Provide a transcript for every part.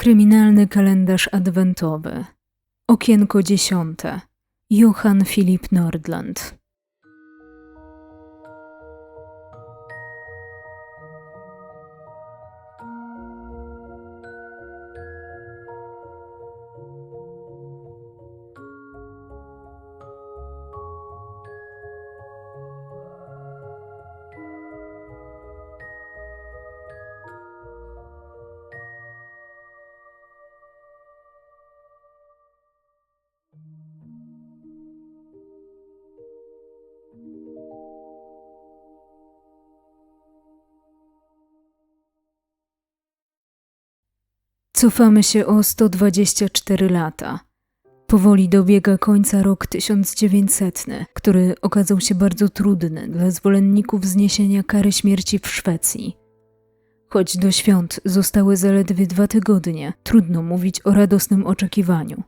Kryminalny kalendarz adwentowy. Okienko dziesiąte. Johann Filip Nordland. Cofamy się o 124 lata. Powoli dobiega końca rok 1900, który okazał się bardzo trudny dla zwolenników zniesienia kary śmierci w Szwecji. Choć do świąt zostały zaledwie dwa tygodnie, trudno mówić o radosnym oczekiwaniu.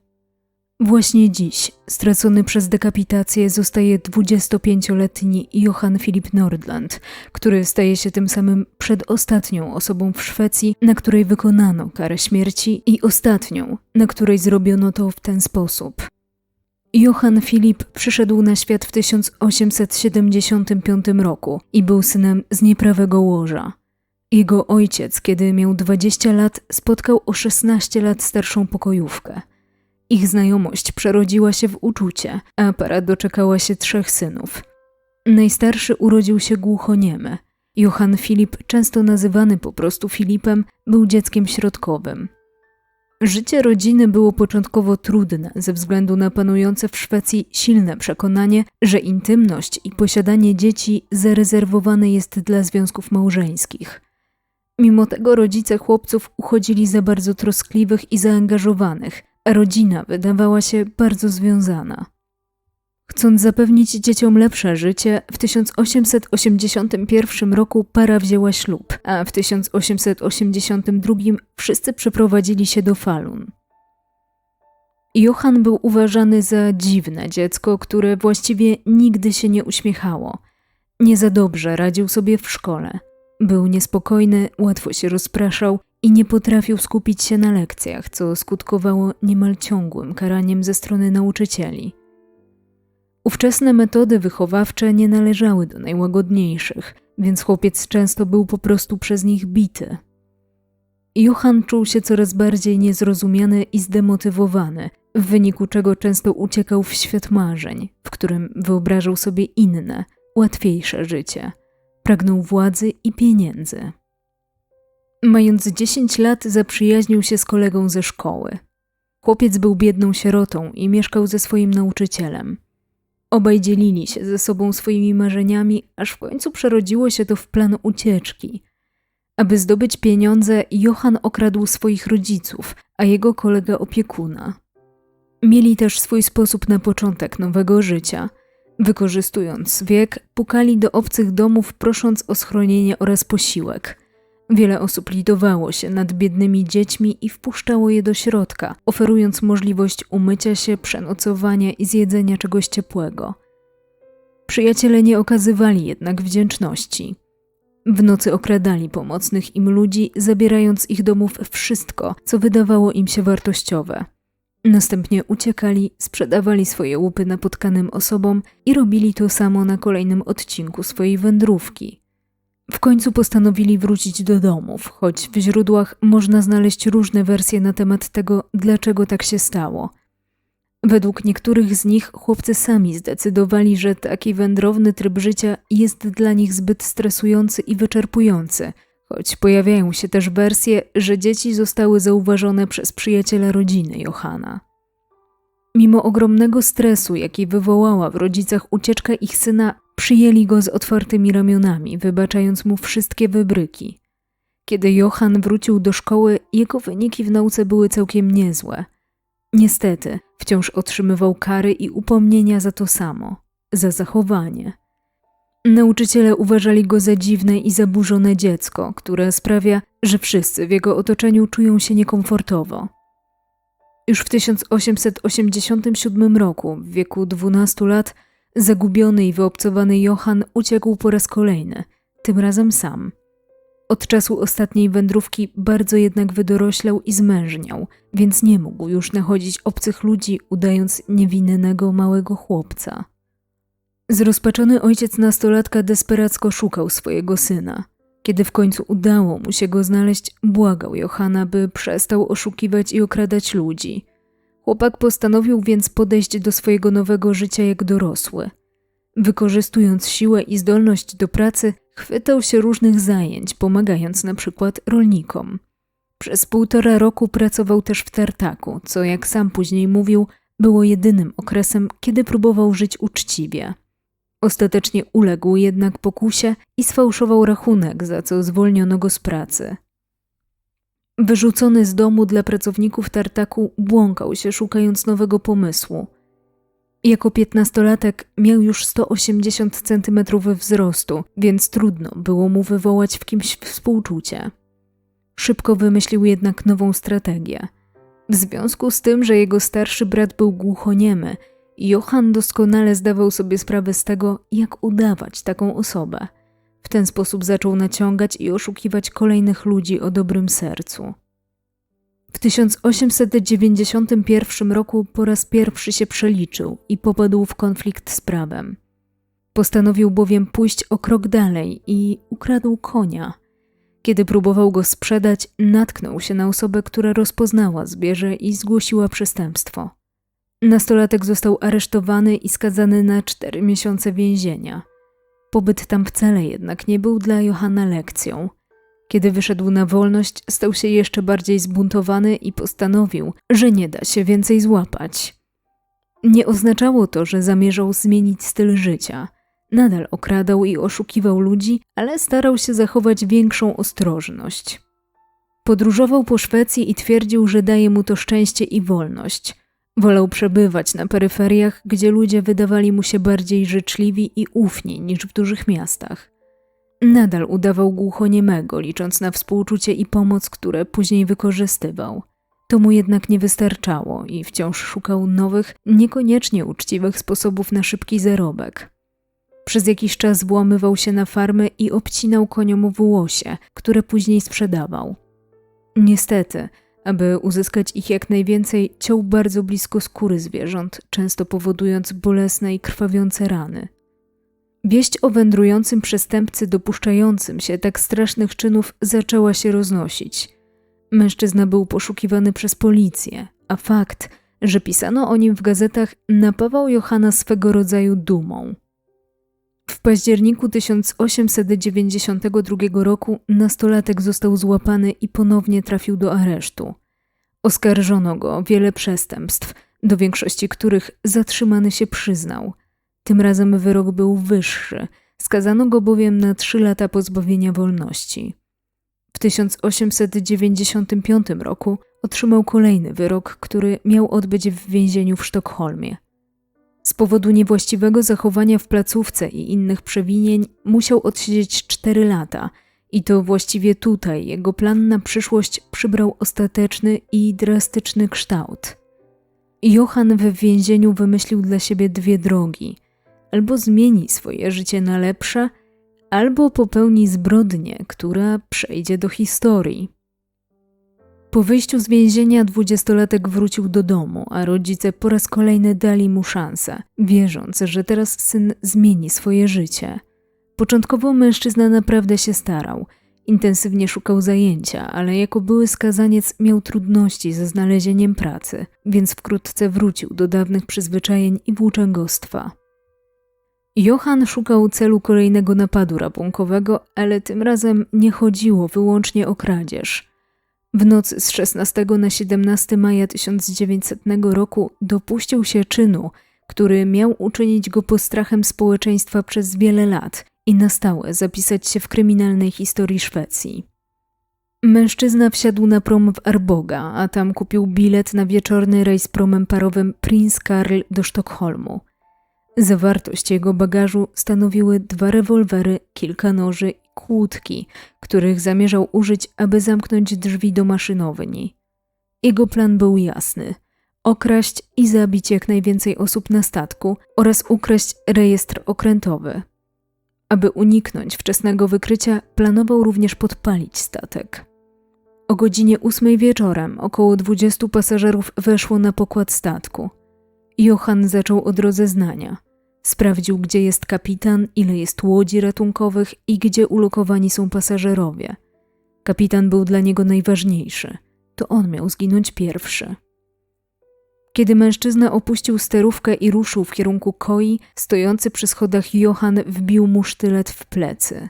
Właśnie dziś, stracony przez dekapitację, zostaje 25-letni Johann Filip Nordland, który staje się tym samym przedostatnią osobą w Szwecji, na której wykonano karę śmierci i ostatnią, na której zrobiono to w ten sposób. Johann Filip przyszedł na świat w 1875 roku i był synem z nieprawego łoża. Jego ojciec, kiedy miał 20 lat, spotkał o 16 lat starszą pokojówkę – ich znajomość przerodziła się w uczucie, a para doczekała się trzech synów. Najstarszy urodził się głuchoniemy. Johann Filip, często nazywany po prostu Filipem, był dzieckiem środkowym. Życie rodziny było początkowo trudne ze względu na panujące w Szwecji silne przekonanie, że intymność i posiadanie dzieci zarezerwowane jest dla związków małżeńskich. Mimo tego rodzice chłopców uchodzili za bardzo troskliwych i zaangażowanych – Rodzina wydawała się bardzo związana. Chcąc zapewnić dzieciom lepsze życie, w 1881 roku para wzięła ślub, a w 1882 wszyscy przeprowadzili się do Falun. Johann był uważany za dziwne dziecko, które właściwie nigdy się nie uśmiechało. Nie za dobrze radził sobie w szkole. Był niespokojny, łatwo się rozpraszał i nie potrafił skupić się na lekcjach, co skutkowało niemal ciągłym karaniem ze strony nauczycieli. Ówczesne metody wychowawcze nie należały do najłagodniejszych, więc chłopiec często był po prostu przez nich bity. Johann czuł się coraz bardziej niezrozumiany i zdemotywowany, w wyniku czego często uciekał w świat marzeń, w którym wyobrażał sobie inne, łatwiejsze życie. Pragnął władzy i pieniędzy. Mając 10 lat, zaprzyjaźnił się z kolegą ze szkoły. Chłopiec był biedną sierotą i mieszkał ze swoim nauczycielem. Obaj dzielili się ze sobą swoimi marzeniami, aż w końcu przerodziło się to w plan ucieczki. Aby zdobyć pieniądze, Johan okradł swoich rodziców, a jego kolega opiekuna. Mieli też swój sposób na początek nowego życia. Wykorzystując wiek, pukali do obcych domów, prosząc o schronienie oraz posiłek – Wiele osób litowało się nad biednymi dziećmi i wpuszczało je do środka, oferując możliwość umycia się, przenocowania i zjedzenia czegoś ciepłego. Przyjaciele nie okazywali jednak wdzięczności. W nocy okradali pomocnych im ludzi, zabierając ich domów wszystko, co wydawało im się wartościowe. Następnie uciekali, sprzedawali swoje łupy napotkanym osobom i robili to samo na kolejnym odcinku swojej wędrówki. W końcu postanowili wrócić do domów, choć w źródłach można znaleźć różne wersje na temat tego, dlaczego tak się stało. Według niektórych z nich chłopcy sami zdecydowali, że taki wędrowny tryb życia jest dla nich zbyt stresujący i wyczerpujący, choć pojawiają się też wersje, że dzieci zostały zauważone przez przyjaciela rodziny Johana. Mimo ogromnego stresu, jaki wywołała w rodzicach ucieczka ich syna, Przyjęli go z otwartymi ramionami, wybaczając mu wszystkie wybryki. Kiedy Johann wrócił do szkoły, jego wyniki w nauce były całkiem niezłe. Niestety, wciąż otrzymywał kary i upomnienia za to samo za zachowanie. Nauczyciele uważali go za dziwne i zaburzone dziecko, które sprawia, że wszyscy w jego otoczeniu czują się niekomfortowo. Już w 1887 roku, w wieku 12 lat, Zagubiony i wyobcowany Johann uciekł po raz kolejny, tym razem sam. Od czasu ostatniej wędrówki bardzo jednak wydoroślał i zmężniał, więc nie mógł już nachodzić obcych ludzi, udając niewinnego małego chłopca. Zrozpaczony ojciec nastolatka desperacko szukał swojego syna. Kiedy w końcu udało mu się go znaleźć, błagał Johana, by przestał oszukiwać i okradać ludzi. Chłopak postanowił więc podejść do swojego nowego życia jak dorosły. Wykorzystując siłę i zdolność do pracy, chwytał się różnych zajęć, pomagając na przykład rolnikom. Przez półtora roku pracował też w tartaku, co jak sam później mówił, było jedynym okresem, kiedy próbował żyć uczciwie. Ostatecznie uległ jednak pokusie i sfałszował rachunek, za co zwolniono go z pracy. Wyrzucony z domu dla pracowników tartaku, błąkał się szukając nowego pomysłu. Jako piętnastolatek miał już 180 cm wzrostu, więc trudno było mu wywołać w kimś współczucie. Szybko wymyślił jednak nową strategię. W związku z tym, że jego starszy brat był głuchoniemy, Johann doskonale zdawał sobie sprawę z tego, jak udawać taką osobę. W ten sposób zaczął naciągać i oszukiwać kolejnych ludzi o dobrym sercu. W 1891 roku po raz pierwszy się przeliczył i popadł w konflikt z prawem. Postanowił bowiem pójść o krok dalej i ukradł konia. Kiedy próbował go sprzedać, natknął się na osobę, która rozpoznała zwierzę i zgłosiła przestępstwo. Nastolatek został aresztowany i skazany na cztery miesiące więzienia. Pobyt tam wcale jednak nie był dla Johana lekcją. Kiedy wyszedł na wolność, stał się jeszcze bardziej zbuntowany i postanowił, że nie da się więcej złapać. Nie oznaczało to, że zamierzał zmienić styl życia. Nadal okradał i oszukiwał ludzi, ale starał się zachować większą ostrożność. Podróżował po Szwecji i twierdził, że daje mu to szczęście i wolność – Wolał przebywać na peryferiach, gdzie ludzie wydawali mu się bardziej życzliwi i ufni niż w dużych miastach. Nadal udawał głuchoniemego, licząc na współczucie i pomoc, które później wykorzystywał. To mu jednak nie wystarczało i wciąż szukał nowych, niekoniecznie uczciwych sposobów na szybki zarobek. Przez jakiś czas włamywał się na farmy i obcinał koniom włosie, które później sprzedawał. Niestety, aby uzyskać ich jak najwięcej, ciął bardzo blisko skóry zwierząt, często powodując bolesne i krwawiące rany. Wieść o wędrującym przestępcy dopuszczającym się tak strasznych czynów zaczęła się roznosić. Mężczyzna był poszukiwany przez policję, a fakt, że pisano o nim w gazetach, napawał Johana swego rodzaju dumą. W październiku 1892 roku nastolatek został złapany i ponownie trafił do aresztu. Oskarżono go o wiele przestępstw, do większości których zatrzymany się przyznał. Tym razem wyrok był wyższy, skazano go bowiem na trzy lata pozbawienia wolności. W 1895 roku otrzymał kolejny wyrok, który miał odbyć w więzieniu w Sztokholmie. Z powodu niewłaściwego zachowania w placówce i innych przewinień musiał odsiedzieć 4 lata i to właściwie tutaj jego plan na przyszłość przybrał ostateczny i drastyczny kształt. Johann w więzieniu wymyślił dla siebie dwie drogi: albo zmieni swoje życie na lepsze, albo popełni zbrodnię, która przejdzie do historii. Po wyjściu z więzienia dwudziestolatek wrócił do domu, a rodzice po raz kolejny dali mu szansę, wierząc, że teraz syn zmieni swoje życie. Początkowo mężczyzna naprawdę się starał. Intensywnie szukał zajęcia, ale jako były skazaniec miał trudności ze znalezieniem pracy, więc wkrótce wrócił do dawnych przyzwyczajeń i włóczęgostwa. Johann szukał celu kolejnego napadu rabunkowego, ale tym razem nie chodziło wyłącznie o kradzież – w noc z 16 na 17 maja 1900 roku dopuścił się czynu, który miał uczynić go postrachem społeczeństwa przez wiele lat i na stałe zapisać się w kryminalnej historii Szwecji. Mężczyzna wsiadł na prom w Arboga, a tam kupił bilet na wieczorny rejs promem parowym Prince Karl do Sztokholmu. Zawartość jego bagażu stanowiły dwa rewolwery, kilka noży kłódki, których zamierzał użyć, aby zamknąć drzwi do maszynowni. Jego plan był jasny: okraść i zabić jak najwięcej osób na statku oraz ukraść rejestr okrętowy. Aby uniknąć wczesnego wykrycia, planował również podpalić statek. O godzinie ósmej wieczorem około 20 pasażerów weszło na pokład statku. Johann zaczął od rozeznania. Sprawdził, gdzie jest kapitan, ile jest łodzi ratunkowych i gdzie ulokowani są pasażerowie. Kapitan był dla niego najważniejszy. To on miał zginąć pierwszy. Kiedy mężczyzna opuścił sterówkę i ruszył w kierunku koi, stojący przy schodach Johann wbił mu sztylet w plecy.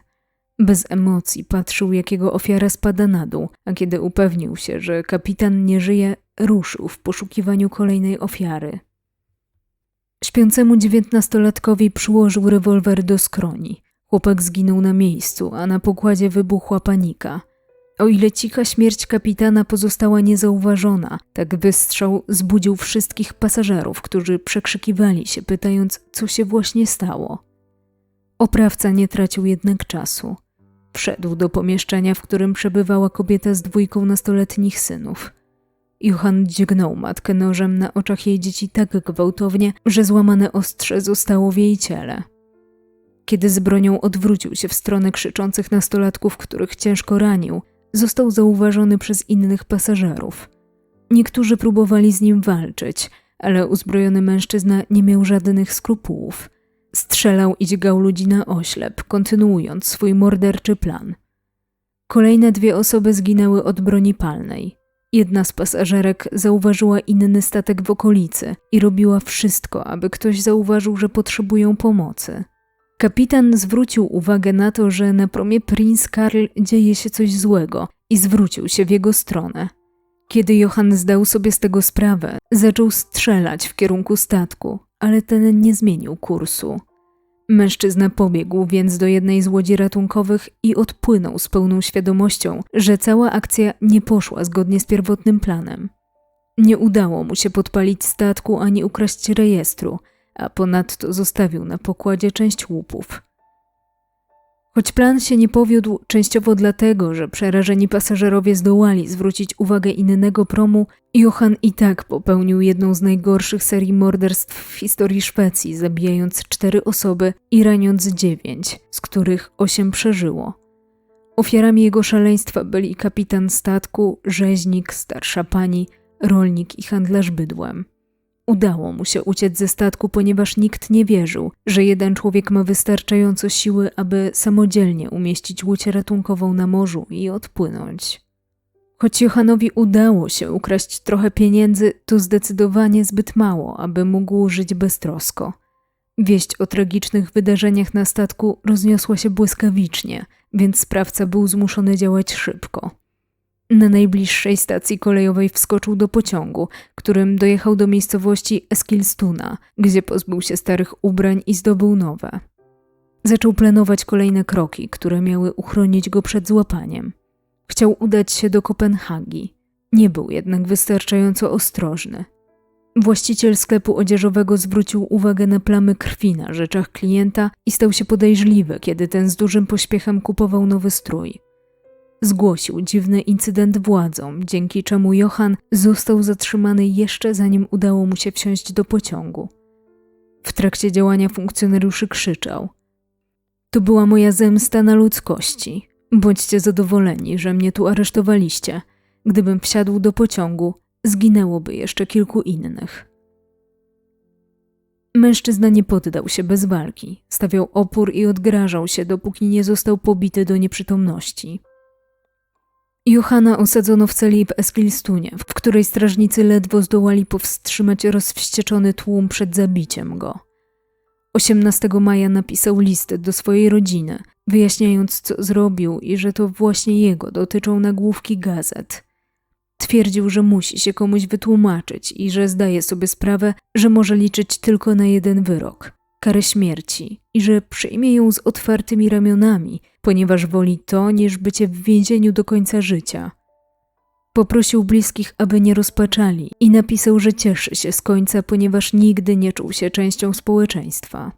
Bez emocji patrzył, jak jego ofiara spada na dół, a kiedy upewnił się, że kapitan nie żyje, ruszył w poszukiwaniu kolejnej ofiary. Śpiącemu dziewiętnastolatkowi przyłożył rewolwer do skroni. Chłopak zginął na miejscu, a na pokładzie wybuchła panika. O ile cicha śmierć kapitana pozostała niezauważona, tak wystrzał zbudził wszystkich pasażerów, którzy przekrzykiwali się, pytając, co się właśnie stało. Oprawca nie tracił jednak czasu. Wszedł do pomieszczenia, w którym przebywała kobieta z dwójką nastoletnich synów. Johann dźgnął matkę nożem na oczach jej dzieci tak gwałtownie, że złamane ostrze zostało w jej ciele. Kiedy z bronią odwrócił się w stronę krzyczących nastolatków, których ciężko ranił, został zauważony przez innych pasażerów. Niektórzy próbowali z nim walczyć, ale uzbrojony mężczyzna nie miał żadnych skrupułów. Strzelał i dźgał ludzi na oślep, kontynuując swój morderczy plan. Kolejne dwie osoby zginęły od broni palnej. Jedna z pasażerek zauważyła inny statek w okolicy i robiła wszystko, aby ktoś zauważył, że potrzebują pomocy. Kapitan zwrócił uwagę na to, że na promie Prince Karl dzieje się coś złego i zwrócił się w jego stronę. Kiedy Johann zdał sobie z tego sprawę, zaczął strzelać w kierunku statku, ale ten nie zmienił kursu. Mężczyzna pobiegł więc do jednej z łodzi ratunkowych i odpłynął z pełną świadomością, że cała akcja nie poszła zgodnie z pierwotnym planem. Nie udało mu się podpalić statku ani ukraść rejestru, a ponadto zostawił na pokładzie część łupów. Choć plan się nie powiódł, częściowo dlatego, że przerażeni pasażerowie zdołali zwrócić uwagę innego promu, Johann i tak popełnił jedną z najgorszych serii morderstw w historii Szwecji, zabijając cztery osoby i raniąc dziewięć, z których osiem przeżyło. Ofiarami jego szaleństwa byli kapitan statku, rzeźnik, starsza pani, rolnik i handlarz bydłem. Udało mu się uciec ze statku, ponieważ nikt nie wierzył, że jeden człowiek ma wystarczająco siły, aby samodzielnie umieścić łódź ratunkową na morzu i odpłynąć. Choć Johanowi udało się ukraść trochę pieniędzy, to zdecydowanie zbyt mało, aby mógł żyć beztrosko. Wieść o tragicznych wydarzeniach na statku rozniosła się błyskawicznie, więc sprawca był zmuszony działać szybko. Na najbliższej stacji kolejowej wskoczył do pociągu, którym dojechał do miejscowości Eskilstuna, gdzie pozbył się starych ubrań i zdobył nowe. Zaczął planować kolejne kroki, które miały uchronić go przed złapaniem. Chciał udać się do Kopenhagi. Nie był jednak wystarczająco ostrożny. Właściciel sklepu odzieżowego zwrócił uwagę na plamy krwi na rzeczach klienta i stał się podejrzliwy, kiedy ten z dużym pośpiechem kupował nowy strój. Zgłosił dziwny incydent władzom, dzięki czemu Johann został zatrzymany jeszcze zanim udało mu się wsiąść do pociągu. W trakcie działania funkcjonariuszy krzyczał: To była moja zemsta na ludzkości. Bądźcie zadowoleni, że mnie tu aresztowaliście. Gdybym wsiadł do pociągu, zginęłoby jeszcze kilku innych. Mężczyzna nie poddał się bez walki. Stawiał opór i odgrażał się, dopóki nie został pobity do nieprzytomności. Johana osadzono w celi w Eskilstunie, w której strażnicy ledwo zdołali powstrzymać rozwścieczony tłum przed zabiciem go. 18 maja napisał list do swojej rodziny, wyjaśniając co zrobił i że to właśnie jego dotyczą nagłówki gazet. Twierdził, że musi się komuś wytłumaczyć i że zdaje sobie sprawę, że może liczyć tylko na jeden wyrok karę śmierci i że przyjmie ją z otwartymi ramionami, ponieważ woli to niż bycie w więzieniu do końca życia. Poprosił bliskich, aby nie rozpaczali i napisał, że cieszy się z końca, ponieważ nigdy nie czuł się częścią społeczeństwa.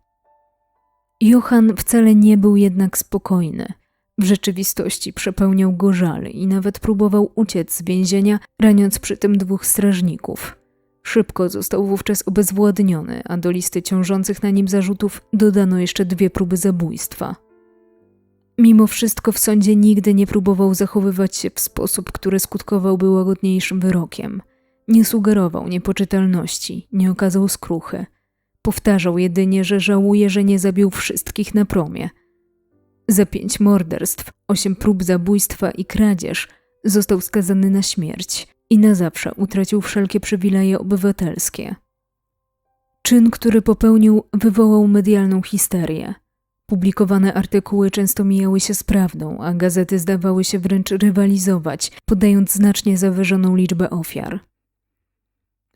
Johann wcale nie był jednak spokojny. W rzeczywistości przepełniał go żal i nawet próbował uciec z więzienia, raniąc przy tym dwóch strażników. Szybko został wówczas obezwładniony, a do listy ciążących na nim zarzutów dodano jeszcze dwie próby zabójstwa. Mimo wszystko w sądzie nigdy nie próbował zachowywać się w sposób, który skutkowałby łagodniejszym wyrokiem. Nie sugerował niepoczytalności, nie okazał skruchy. Powtarzał jedynie, że żałuje, że nie zabił wszystkich na promie. Za pięć morderstw, osiem prób zabójstwa i kradzież został skazany na śmierć i na zawsze utracił wszelkie przywileje obywatelskie. Czyn, który popełnił, wywołał medialną histerię. Publikowane artykuły często mijały się z prawdą, a gazety zdawały się wręcz rywalizować, podając znacznie zawyżoną liczbę ofiar.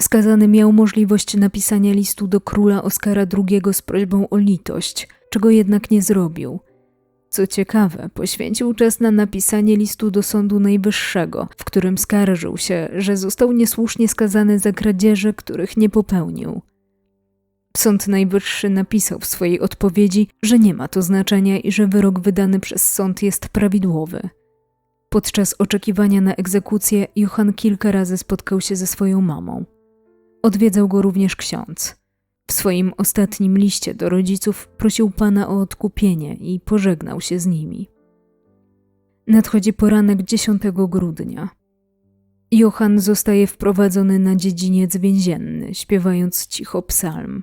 Skazany miał możliwość napisania listu do króla Oskara II z prośbą o litość, czego jednak nie zrobił. Co ciekawe, poświęcił czas na napisanie listu do Sądu Najwyższego, w którym skarżył się, że został niesłusznie skazany za kradzieże, których nie popełnił. Sąd Najwyższy napisał w swojej odpowiedzi, że nie ma to znaczenia i że wyrok wydany przez sąd jest prawidłowy. Podczas oczekiwania na egzekucję Johann kilka razy spotkał się ze swoją mamą. Odwiedzał go również ksiądz. W swoim ostatnim liście do rodziców prosił pana o odkupienie i pożegnał się z nimi. Nadchodzi poranek 10 grudnia. Johann zostaje wprowadzony na dziedziniec więzienny, śpiewając cicho psalm.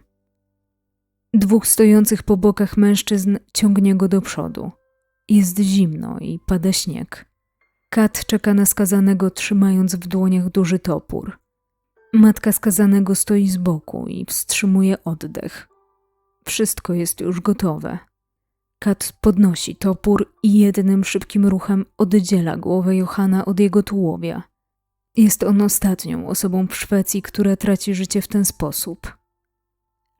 Dwóch stojących po bokach mężczyzn ciągnie go do przodu. Jest zimno i pada śnieg. Kat czeka na skazanego, trzymając w dłoniach duży topór. Matka skazanego stoi z boku i wstrzymuje oddech. Wszystko jest już gotowe. Kat podnosi topór i jednym szybkim ruchem oddziela głowę Johana od jego tułowia. Jest on ostatnią osobą w Szwecji, która traci życie w ten sposób.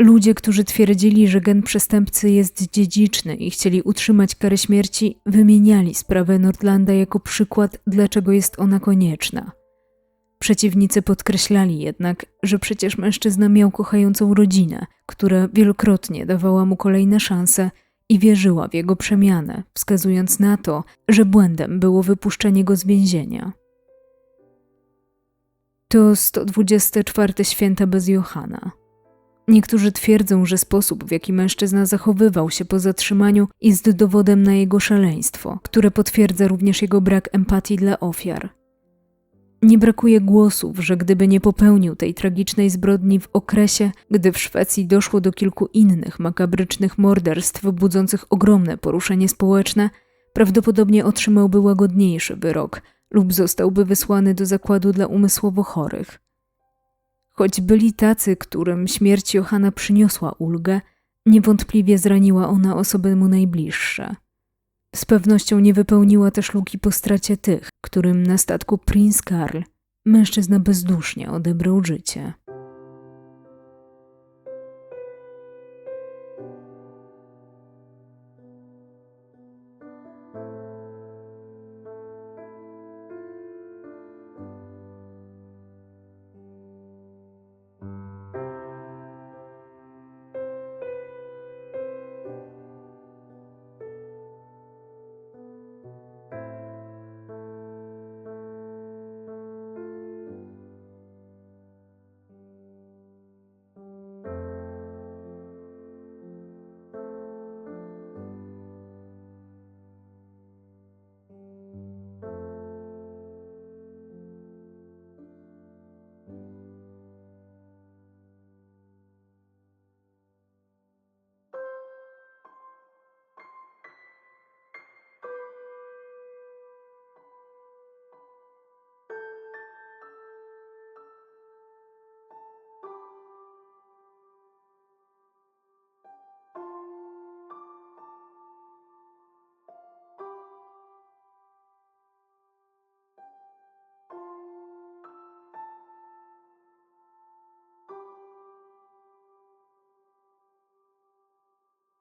Ludzie, którzy twierdzili, że gen przestępcy jest dziedziczny i chcieli utrzymać karę śmierci, wymieniali sprawę Nordlanda jako przykład, dlaczego jest ona konieczna. Przeciwnicy podkreślali jednak, że przecież mężczyzna miał kochającą rodzinę, która wielokrotnie dawała mu kolejne szanse i wierzyła w jego przemianę, wskazując na to, że błędem było wypuszczenie go z więzienia. To 124 święta bez Johana. Niektórzy twierdzą, że sposób, w jaki mężczyzna zachowywał się po zatrzymaniu, jest dowodem na jego szaleństwo, które potwierdza również jego brak empatii dla ofiar. Nie brakuje głosów, że gdyby nie popełnił tej tragicznej zbrodni w okresie, gdy w Szwecji doszło do kilku innych makabrycznych morderstw budzących ogromne poruszenie społeczne, prawdopodobnie otrzymałby łagodniejszy wyrok lub zostałby wysłany do zakładu dla umysłowo chorych. Choć byli tacy, którym śmierć Johana przyniosła ulgę, niewątpliwie zraniła ona osoby mu najbliższe. Z pewnością nie wypełniła też luki po stracie tych, którym na statku Prince Karl mężczyzna bezdusznie odebrał życie.